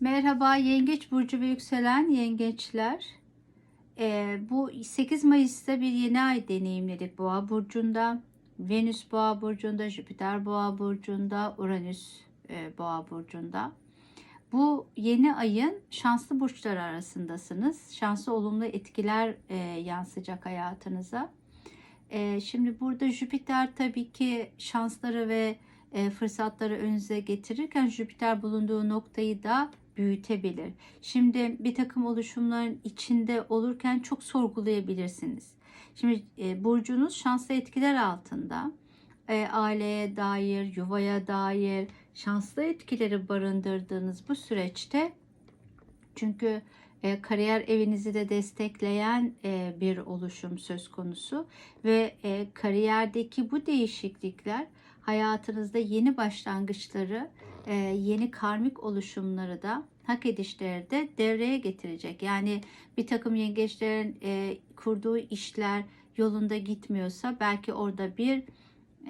Merhaba Yengeç Burcu ve yükselen yengeçler. Ee, bu 8 Mayıs'ta bir yeni ay deneyimledik Boğa Burcu'nda. Venüs Boğa Burcu'nda, Jüpiter Boğa Burcu'nda, Uranüs e, Boğa Burcu'nda. Bu yeni ayın şanslı burçlar arasındasınız. Şanslı olumlu etkiler e, yansıyacak hayatınıza. E, şimdi burada Jüpiter tabii ki şansları ve e, fırsatları önünüze getirirken Jüpiter bulunduğu noktayı da büyütebilir. Şimdi bir takım oluşumların içinde olurken çok sorgulayabilirsiniz. Şimdi e, burcunuz şanslı etkiler altında. E, aileye dair, yuvaya dair şanslı etkileri barındırdığınız bu süreçte çünkü e, kariyer evinizi de destekleyen e, bir oluşum söz konusu ve e, kariyerdeki bu değişiklikler hayatınızda yeni başlangıçları, yeni karmik oluşumları da hak edişleri de devreye getirecek. Yani bir takım yengeçlerin e, kurduğu işler yolunda gitmiyorsa belki orada bir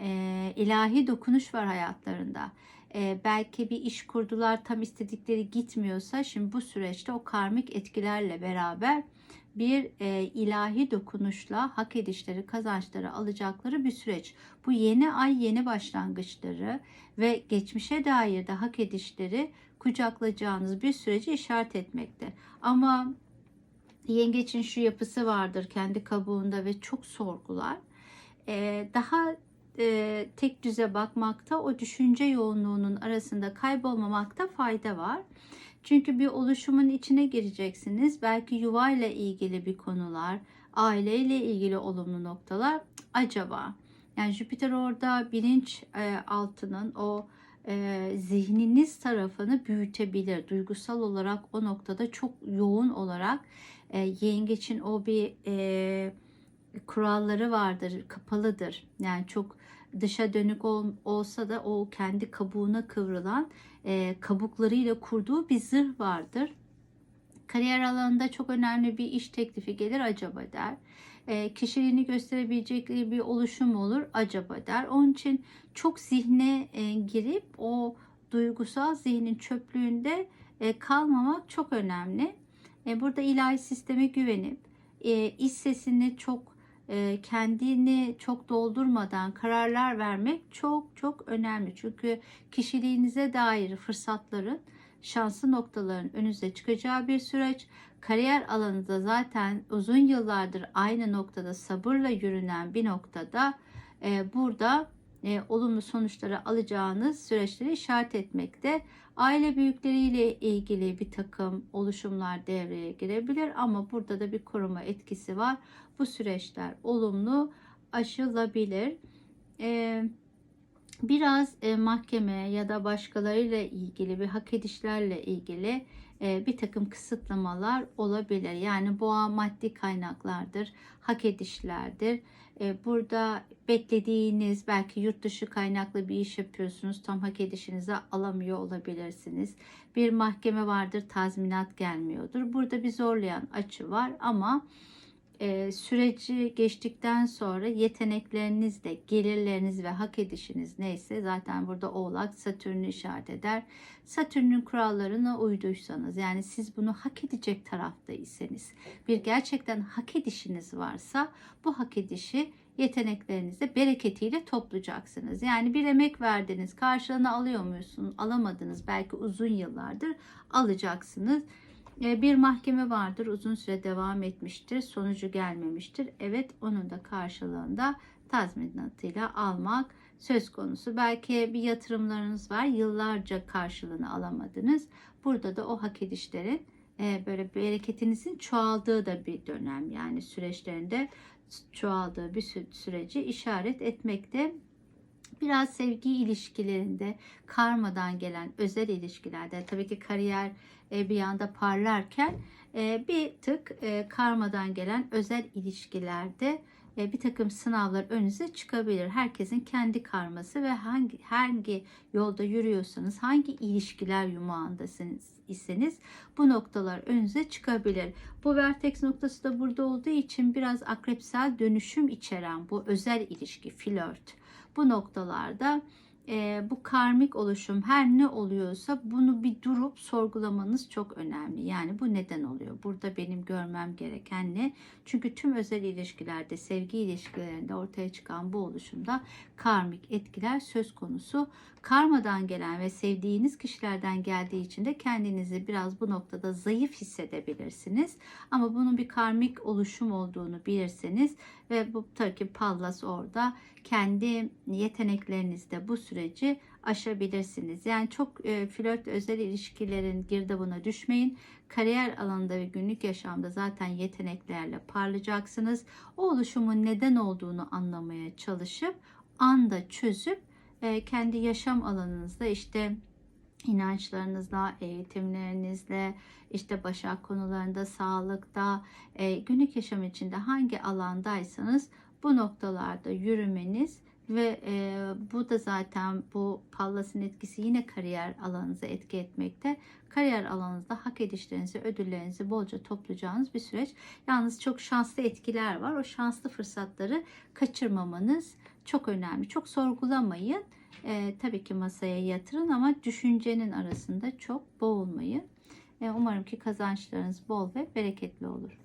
e, ilahi dokunuş var hayatlarında. E, belki bir iş kurdular tam istedikleri gitmiyorsa şimdi bu süreçte o karmik etkilerle beraber bir e, ilahi dokunuşla hak edişleri, kazançları alacakları bir süreç. Bu yeni ay yeni başlangıçları ve geçmişe dair de hak edişleri kucaklayacağınız bir süreci işaret etmekte. Ama yengeçin şu yapısı vardır kendi kabuğunda ve çok sorgular. E, daha e, tek düze bakmakta, o düşünce yoğunluğunun arasında kaybolmamakta fayda var. Çünkü bir oluşumun içine gireceksiniz. Belki yuva ile ilgili bir konular, aile ile ilgili olumlu noktalar acaba. Yani Jüpiter orada bilinç e, altının o e, zihniniz tarafını büyütebilir. Duygusal olarak o noktada çok yoğun olarak e, yengeçin o bir e, kuralları vardır, kapalıdır. Yani çok dışa dönük ol, olsa da o kendi kabuğuna kıvrılan e, kabuklarıyla kurduğu bir zırh vardır. Kariyer alanında çok önemli bir iş teklifi gelir acaba der. E, kişiliğini gösterebilecekleri bir oluşum olur acaba der. Onun için çok zihne e, girip o duygusal zihnin çöplüğünde e, kalmamak çok önemli. E, burada ilahi sisteme güvenip e, iç sesini çok kendini çok doldurmadan kararlar vermek çok çok önemli. Çünkü kişiliğinize dair fırsatların, şanslı noktaların önünüze çıkacağı bir süreç. Kariyer alanında zaten uzun yıllardır aynı noktada sabırla yürünen bir noktada burada e, olumlu sonuçları alacağınız süreçleri işaret etmekte. Aile büyükleriyle ilgili bir takım oluşumlar devreye girebilir ama burada da bir koruma etkisi var. Bu süreçler olumlu aşılabilir. Ee, biraz e, mahkeme ya da başkalarıyla ilgili bir hak edişlerle ilgili e, bir takım kısıtlamalar olabilir. Yani boğa maddi kaynaklardır, hak edişlerdir. E, burada beklediğiniz belki yurt dışı kaynaklı bir iş yapıyorsunuz tam hak edişinizi alamıyor olabilirsiniz. Bir mahkeme vardır tazminat gelmiyordur. Burada bir zorlayan açı var ama e, süreci geçtikten sonra yetenekleriniz de gelirleriniz ve hak edişiniz neyse zaten burada oğlak satürnü işaret eder. Satürnün kurallarına uyduysanız yani siz bunu hak edecek taraftaysanız bir gerçekten hak edişiniz varsa bu hak edişi yeteneklerinizde bereketiyle toplayacaksınız. Yani bir emek verdiniz karşılığını alıyor musunuz? Alamadınız belki uzun yıllardır alacaksınız. E, bir mahkeme vardır uzun süre devam etmiştir sonucu gelmemiştir. Evet onun da karşılığında tazminatıyla almak söz konusu. Belki bir yatırımlarınız var yıllarca karşılığını alamadınız. Burada da o hak edişlerin e, böyle bereketinizin çoğaldığı da bir dönem yani süreçlerinde çoğaldığı bir süreci işaret etmekte. Biraz sevgi ilişkilerinde karmadan gelen özel ilişkilerde tabii ki kariyer e, bir yanda parlarken e, bir tık e, karmadan gelen özel ilişkilerde bir takım sınavlar önünüze çıkabilir. Herkesin kendi karması ve hangi hangi yolda yürüyorsanız, hangi ilişkiler yumağındasınız iseniz bu noktalar önünüze çıkabilir. Bu vertex noktası da burada olduğu için biraz akrepsel dönüşüm içeren bu özel ilişki, flört bu noktalarda e, bu karmik oluşum her ne oluyorsa bunu bir durup sorgulamanız çok önemli. Yani bu neden oluyor? Burada benim görmem gereken ne? Çünkü tüm özel ilişkilerde, sevgi ilişkilerinde ortaya çıkan bu oluşumda karmik etkiler söz konusu. Karmadan gelen ve sevdiğiniz kişilerden geldiği için de kendinizi biraz bu noktada zayıf hissedebilirsiniz. Ama bunun bir karmik oluşum olduğunu bilirseniz ve bu tabii ki Pallas orada kendi yeteneklerinizde bu süreci aşabilirsiniz. Yani çok e, flört özel ilişkilerin girdabına düşmeyin. Kariyer alanında ve günlük yaşamda zaten yeteneklerle parlayacaksınız. O oluşumun neden olduğunu anlamaya çalışıp anda çözüp e, kendi yaşam alanınızda işte inançlarınızla, eğitimlerinizle, işte başak konularında, sağlıkta, e, günlük yaşam içinde hangi alandaysanız bu noktalarda yürümeniz ve e, bu da zaten bu Pallas'ın etkisi yine kariyer alanınıza etki etmekte. Kariyer alanınızda hak edişlerinizi, ödüllerinizi bolca toplayacağınız bir süreç. Yalnız çok şanslı etkiler var. O şanslı fırsatları kaçırmamanız çok önemli. Çok sorgulamayın. E, tabii ki masaya yatırın ama düşüncenin arasında çok boğulmayın. E, umarım ki kazançlarınız bol ve bereketli olur.